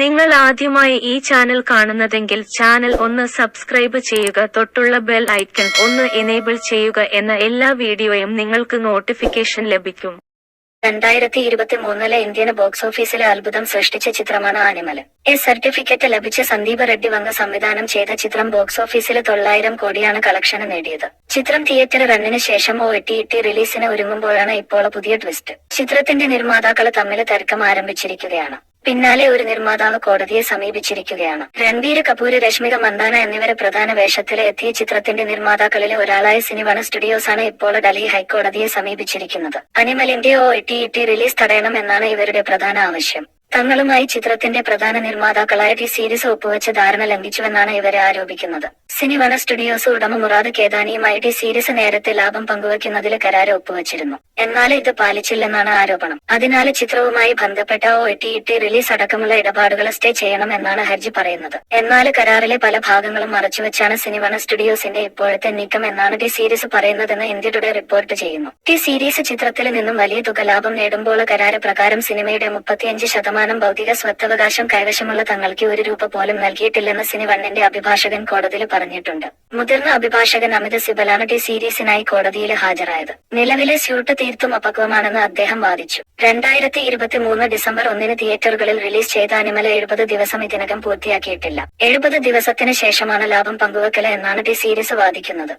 നിങ്ങൾ ആദ്യമായി ഈ ചാനൽ കാണുന്നതെങ്കിൽ ചാനൽ ഒന്ന് സബ്സ്ക്രൈബ് ചെയ്യുക തൊട്ടുള്ള ബെൽ ഐക്കൺ ഒന്ന് എനേബിൾ ചെയ്യുക എന്ന എല്ലാ വീഡിയോയും നിങ്ങൾക്ക് നോട്ടിഫിക്കേഷൻ ലഭിക്കും. രണ്ടായിരത്തി ഇരുപത്തി മൂന്നിലെ ഇന്ത്യൻ ബോക്സ് ഓഫീസിലെ അത്ഭുതം സൃഷ്ടിച്ച ചിത്രമാണ് ആനിമൽ എ സർട്ടിഫിക്കറ്റ് ലഭിച്ച സന്ദീപ് റെഡ്ഡി വങ്ക സംവിധാനം ചെയ്ത ചിത്രം ബോക്സ് ഓഫീസിൽ തൊള്ളായിരം കോടിയാണ് കളക്ഷൻ നേടിയത്. ചിത്രം തിയേറ്റർ റണ്ണിന് ശേഷം ഒ എട്ടി റിലീസിന് ഒരുങ്ങുമ്പോഴാണ് ഇപ്പോൾ പുതിയ ട്വിസ്റ്റ് ചിത്രത്തിന്റെ നിർമ്മാതാക്കൾ തമ്മിൽ തർക്കം ആരംഭിച്ചിരിക്കുകയാണ്. പിന്നാലെ ഒരു നിർമ്മാതാവ് കോടതിയെ സമീപിച്ചിരിക്കുകയാണ്. രൺബീർ കപൂർ രശ്മിക മന്ദാന എന്നിവരെ പ്രധാന വേഷത്തിൽ എത്തിയ ചിത്രത്തിന്റെ നിർമ്മാതാക്കളിലെ ഒരാളായ സിനിവണ സ്റ്റുഡിയോസാണ് ഇപ്പോൾ ഡൽഹി ഹൈക്കോടതിയെ സമീപിച്ചിരിക്കുന്നത്. അനിമലിന്റെ ഒ ഇട്ടി ഇട്ടി റിലീസ് തടയണം എന്നാണ് ഇവരുടെ പ്രധാന ആവശ്യം. തങ്ങളുമായി ചിത്രത്തിന്റെ പ്രധാന നിർമ്മാതാക്കളായ ടി സീരീസ് ഒപ്പുവെച്ച ധാരണ ലംഘിച്ചുവെന്നാണ് ഇവരെ ആരോപിക്കുന്നത്. സിനിവണ സ്റ്റുഡിയോസ് ഉടമ മുറാദ് കേദാനിയുമായി ടി സീരീസ് നേരത്തെ ലാഭം പങ്കുവയ്ക്കുന്നതിൽ കരാർ ഒപ്പുവച്ചിരുന്നു. എന്നാൽ ഇത് പാലിച്ചില്ലെന്നാണ് ആരോപണം. അതിനാൽ ചിത്രവുമായി ബന്ധപ്പെട്ട ഒ ടി റിലീസ് അടക്കമുള്ള ഇടപാടുകൾ സ്റ്റേ ചെയ്യണം എന്നാണ് ഹർജി പറയുന്നത്. എന്നാൽ കരാറിലെ പല ഭാഗങ്ങളും മറച്ചുവെച്ചാണ് സിനിവണ സ്റ്റുഡിയോസിന്റെ ഇപ്പോഴത്തെ നീക്കം എന്നാണ് ടി സീരീസ് പറയുന്നതെന്ന് ഇന്ത്യ ടുഡേ റിപ്പോർട്ട് ചെയ്യുന്നു. ടി സീരീസ് ചിത്രത്തിൽ നിന്നും വലിയ തുക ലാഭം നേടുമ്പോൾ കരാറ് പ്രകാരം സിനിമയുടെ മുപ്പത്തിയഞ്ച് ശതമാനം ഭൗതിക സ്വത്തവകാശം കൈവശമുള്ള തങ്ങൾക്ക് ഒരു രൂപ പോലും നൽകിയിട്ടില്ലെന്ന് സിനിവണ്ണിന്റെ അഭിഭാഷകൻ കോടതിയിൽ പറഞ്ഞിട്ടുണ്ട്. മുതിർന്ന അഭിഭാഷകൻ അമിത് സിബലാണ് ടി സീരീസിനായി കോടതിയിൽ ഹാജരായത്. നിലവിലെ സ്യൂട്ട് തീർത്തും അപക്വമാണെന്ന് അദ്ദേഹം വാദിച്ചു. രണ്ടായിരത്തി ഇരുപത്തി മൂന്ന് ഡിസംബർ ഒന്നിന് തിയേറ്ററുകളിൽ റിലീസ് ചെയ്ത അനിമല എഴുപത് ദിവസം ഇതിനകം പൂർത്തിയാക്കിയിട്ടില്ല. എഴുപത് ദിവസത്തിന് ശേഷമാണ് ലാഭം പങ്കുവെക്കൽ എന്നാണ് ടി സീരീസ് വാദിക്കുന്നത്.